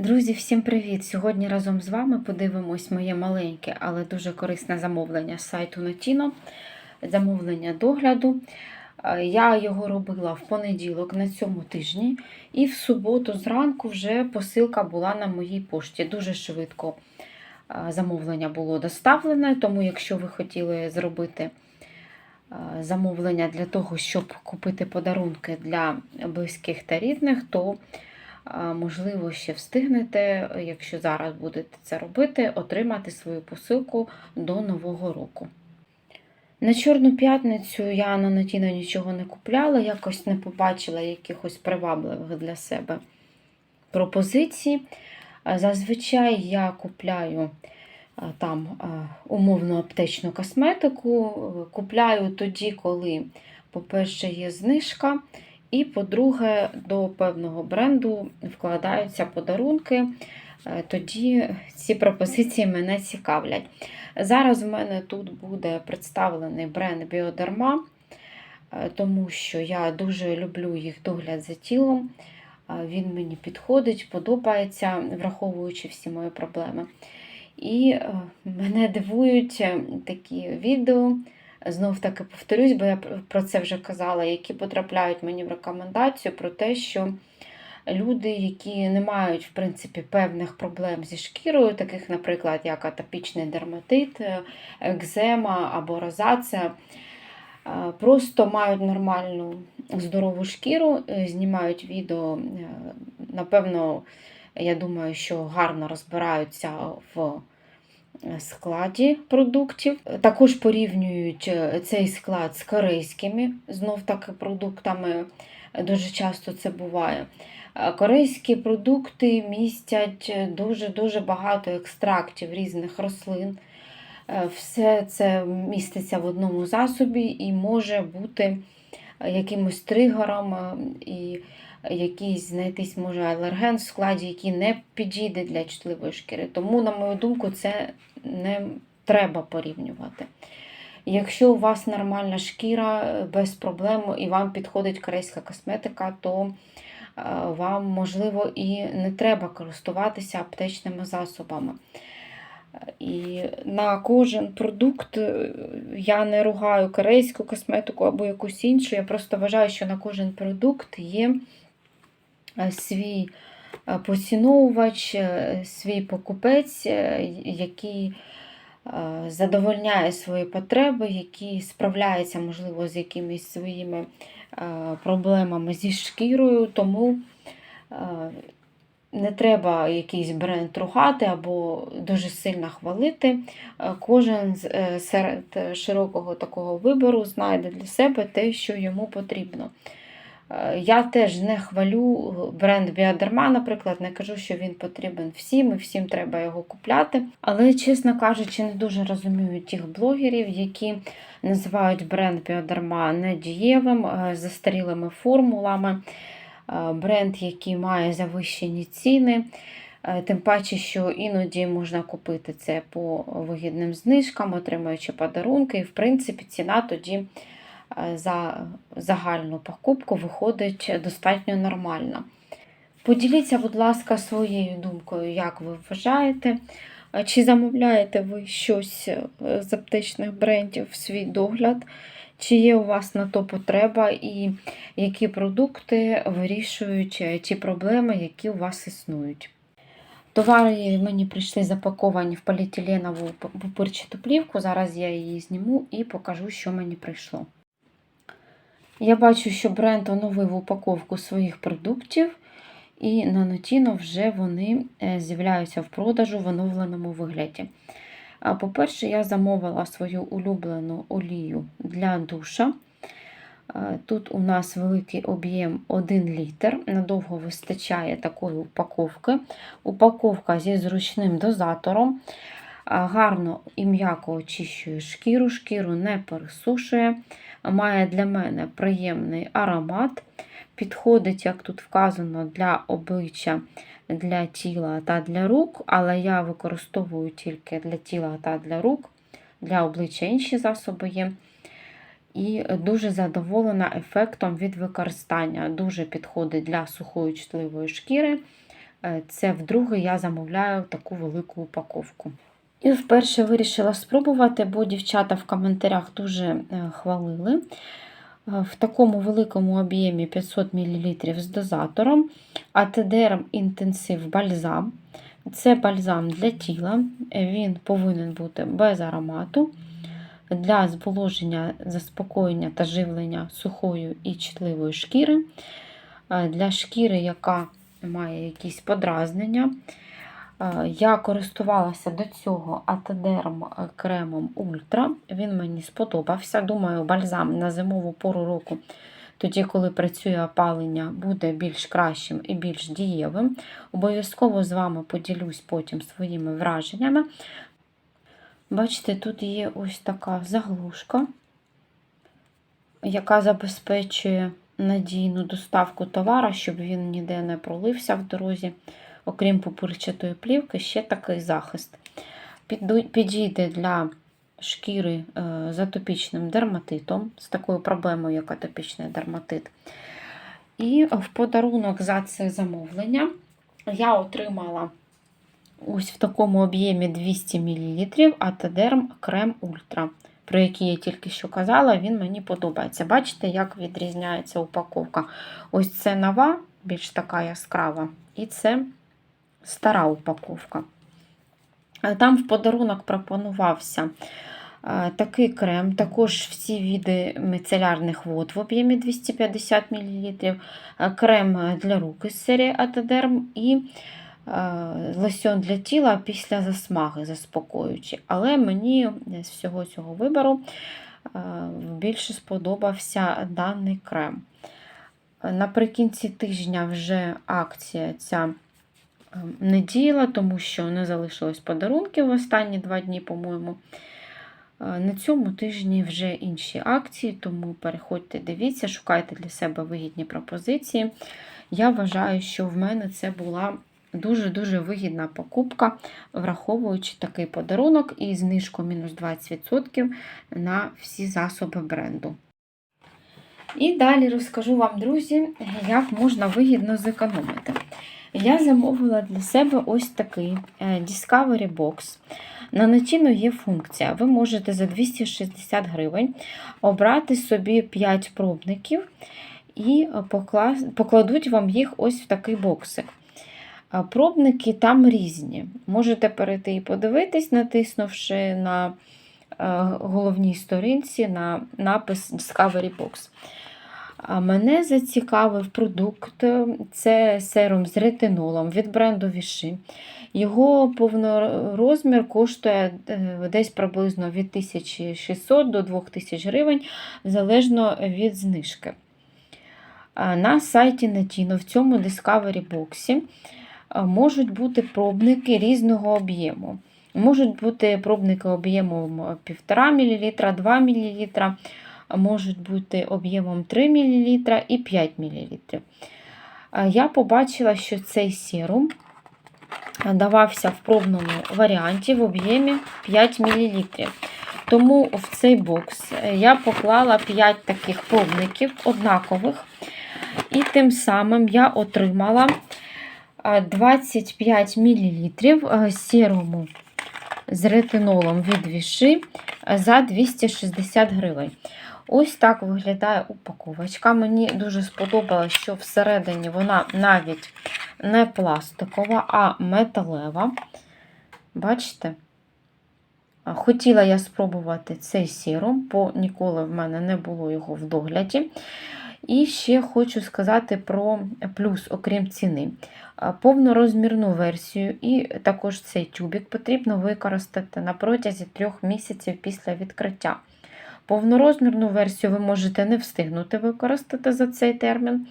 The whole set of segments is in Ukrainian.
Друзі, всім привіт! Сьогодні разом з вами подивимось моє маленьке, але дуже корисне замовлення з сайту Notino. Замовлення догляду. Е, Я його робила в понеділок на цьому тижні, і в суботу зранку вже посилка була на моїй пошті. Дуже швидко е, замовлення було доставлене, тому якщо ви хотіли зробити е, замовлення для того, щоб купити подарунки для близьких та рідних, то Можливо, ще встигнете, якщо зараз будете це робити, отримати свою посилку до Нового року. На Чорну п'ятницю я на Нотіно нічого не купляла, якось не побачила якихось привабливих для себе пропозицій. Зазвичай я купляю там умовну аптечну косметику. Купляю тоді, коли, по-перше, є знижка. І, по-друге, до певного бренду вкладаються подарунки, е, тоді ці пропозиції мене цікавлять. Зараз в мене тут буде представлений бренд Біодерма, е, тому що я дуже люблю їх догляд за тілом. Е, Він мені підходить, подобається, враховуючи всі мої проблеми. І мене дивують такі відео. Знов таки повторюсь, бо я про це вже казала, які потрапляють мені в рекомендацію про те, що люди, які не мають в принципі певних проблем зі шкірою, таких, наприклад, як атопічний дерматит, е, екзема або розація, е, просто мають нормальну здорову шкіру, е, знімають відео, напевно, я думаю, що гарно розбираються в складі продуктів. Також порівнюють е, цей склад з корейськими знов таки продуктами. Дуже часто це буває. Е, Корейські продукти містять дуже-дуже багато екстрактів різних рослин. Е, Все це міститься в одному засобі і може бути якимось тригером е, і якийсь знайтись може алерген в складі, який не підійде для чутливої шкіри. Тому, на мою думку, це не треба порівнювати. Якщо у вас нормальна шкіра без проблем і вам підходить корейська косметика, то вам, можливо, і не треба користуватися аптечними засобами. І на кожен продукт е, я не ругаю корейську косметику або якусь іншу. Я просто вважаю, що на кожен продукт є е, свій е, поціновувач, свій покупець, який задовольняє свої потреби, який справляється, можливо, з якимись своїми проблемами зі шкірою. Тому не треба якийсь бренд ругати або дуже сильно хвалити. Е, Кожен е, серед широкого такого вибору знайде для себе те, що йому потрібно. Е, Я теж не хвалю бренд Біодерма, наприклад, не кажу, що він потрібен всім і всім треба його купляти. Але, чесно кажучи, не дуже розумію тих блогерів, які називають бренд Біодерма недієвим, е, застарілими формулами е, бренд, який має завищені ціни. Е, Тим паче, що іноді можна купити це по вигідним знижкам, отримуючи подарунки. І, в принципі, ціна тоді е, за загальну покупку виходить достатньо нормальна. Поділіться, будь ласка, своєю думкою, як ви вважаєте, е, чи замовляєте ви щось е, з аптечних брендів в свій догляд, чи є у вас на то потреба, і які продукти вирішують е, ті проблеми, які у вас існують. Товари мені прийшли запаковані в поліетиленову пупирчату плівку. Зараз я її зніму і покажу, що мені прийшло. Я бачу, що бренд оновив упаковку своїх продуктів, і на Notino вже вони е, з'являються в продажу в оновленому вигляді. По-перше, я замовила свою улюблену олію для душа. Е, Тут у нас великий об'єм 1 літр. Надовго вистачає такої упаковки. Упаковка зі зручним дозатором. Гарно і м'яко очищує шкіру, шкіру не пересушує. Має для мене приємний аромат. Підходить, як тут вказано, для обличчя, для тіла та для рук, але я використовую тільки для тіла та для рук, для обличчя інші засоби є. І дуже задоволена ефектом від використання. Дуже підходить для сухої чутливої шкіри. Е, Це вдруге я замовляю таку велику упаковку. І вперше вирішила спробувати, бо дівчата в коментарях дуже е, хвалили. Е, В такому великому об'ємі 500 мл з дозатором, Атедерм інтенсив бальзам. Це бальзам для тіла, він повинен бути без аромату для зволоження, заспокоєння та живлення сухої і чутливої шкіри, Е, для шкіри, яка має якісь подразнення. Е, Я користувалася до цього Атедерм кремом Ультра. Він мені сподобався. Думаю, бальзам на зимову пору року, тоді, коли працює опалення, буде більш кращим і більш дієвим. Обов'язково з вами поділюсь потім своїми враженнями. Бачите, тут є ось така заглушка, яка забезпечує надійну доставку товара, щоб він ніде не пролився в дорозі. Окрім пупирчатої плівки, ще такий захист. Підійде для шкіри е, з атопічним дерматитом, з такою проблемою, як атопічний дерматит. І в подарунок за це замовлення я отримала ось в такому об'ємі 200 мл Атедерм Крем Ультра, про який я тільки що казала, він мені подобається. Бачите, як відрізняється упаковка. Ось це нова, більш така яскрава, і це стара упаковка. Е, Там в подарунок пропонувався е, такий крем, також всі види мицелярних вод в об'ємі 250 мл, е, крем для рук із серії Атедерм і лосьон для тіла після засмаги заспокоюючий. Але мені з всього цього вибору більше сподобався даний крем. Наприкінці тижня вже акція ця не діяла, тому що не залишилось подарунків в останні два дні, по-моєму. Е, На цьому тижні вже інші акції, тому переходьте, дивіться, шукайте для себе вигідні пропозиції. Я вважаю, що в мене це була дуже-дуже вигідна покупка, враховуючи такий подарунок і знижку мінус 20% на всі засоби бренду. І далі розкажу вам, друзі, як можна вигідно зекономити. Я замовила для себе ось такий е, Discovery Box. На Натіно є функція. Ви можете за 260 гривень обрати собі 5 пробників і покладуть вам їх ось в такий боксик. Пробники там різні. Можете перейти і подивитись, натиснувши на е, головній сторінці на напис Discovery Box. А Мене зацікавив продукт. Це серум з ретинолом від бренду Віши. Його повнорозмір коштує е, десь приблизно від 1600 до 2000 гривень, залежно від знижки. На сайті Natino в цьому Discovery Box можуть бути пробники різного об'єму. Можуть бути пробники об'ємом 1,5 мл, 2 мл, можуть бути об'ємом 3 мл і 5 мл. Я побачила, що цей серум давався в пробному варіанті в об'ємі 5 мл. Тому в цей бокс я поклала 5 таких пробників однакових, і тим самим я отримала 25 мл серуму з ретинолом від Віши за 260 гривень. Ось так виглядає упаковочка. Мені дуже сподобалось, що всередині вона навіть не пластикова, а металева. Бачите? Хотіла я спробувати цей сірум, бо ніколи в мене не було його в догляді. І ще хочу сказати про плюс, окрім ціни. Повнорозмірну версію і також цей тюбик потрібно використати на протязі трьох місяців після відкриття. Повнорозмірну версію ви можете не встигнути використати за цей термін.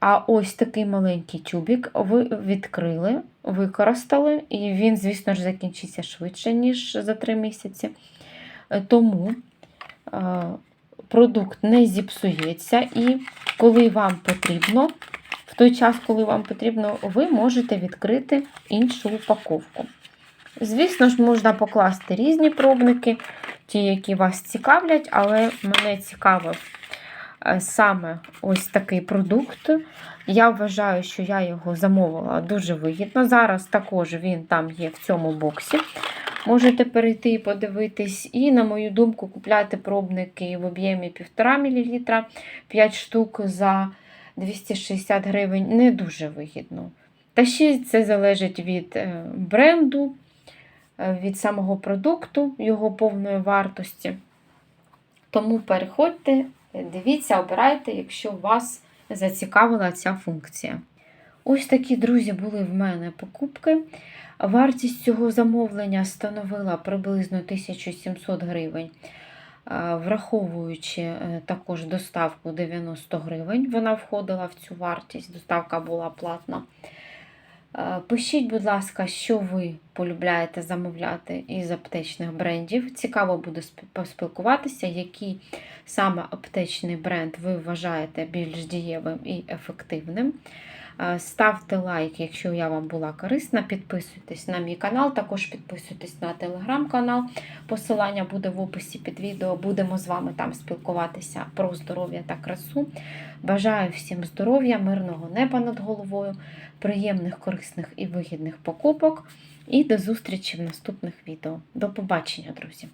А ось такий маленький тюбик ви відкрили, використали, і він, звісно ж, закінчиться швидше, ніж за 3 місяці. Тому е, продукт не зіпсується, і коли вам потрібно, в той час, коли вам потрібно, ви можете відкрити іншу упаковку. Звісно ж, можна покласти різні пробники, ті, які вас цікавлять, але мене цікавив е, саме ось такий продукт. Я вважаю, що я його замовила дуже вигідно. Зараз також він там є в цьому боксі. Можете перейти і подивитись. І, на мою думку, купляти пробники в об'ємі 1,5 мл 5 штук за 260 гривень не дуже вигідно. Та ще це залежить від е, бренду, від самого продукту, його повної вартості. Тому переходьте, дивіться, обирайте, якщо вас зацікавила ця функція. Ось такі, друзі, були в мене покупки. Вартість цього замовлення становила приблизно 1700 гривень, враховуючи е, також доставку 90 гривень. Вона входила в цю вартість, доставка була платна. Е, Пишіть, будь ласка, що ви полюбляєте замовляти із аптечних брендів. Цікаво буде поспілкуватися, який саме аптечний бренд ви вважаєте більш дієвим і ефективним. Е, Ставте лайк, якщо я вам була корисна. Підписуйтесь на мій канал, також підписуйтесь на телеграм-канал. Посилання буде в описі під відео. Будемо з вами там спілкуватися про здоров'я та красу. Бажаю всім здоров'я, мирного неба над головою, приємних, корисних і вигідних покупок. І до зустрічі в наступних відео. До побачення, друзі!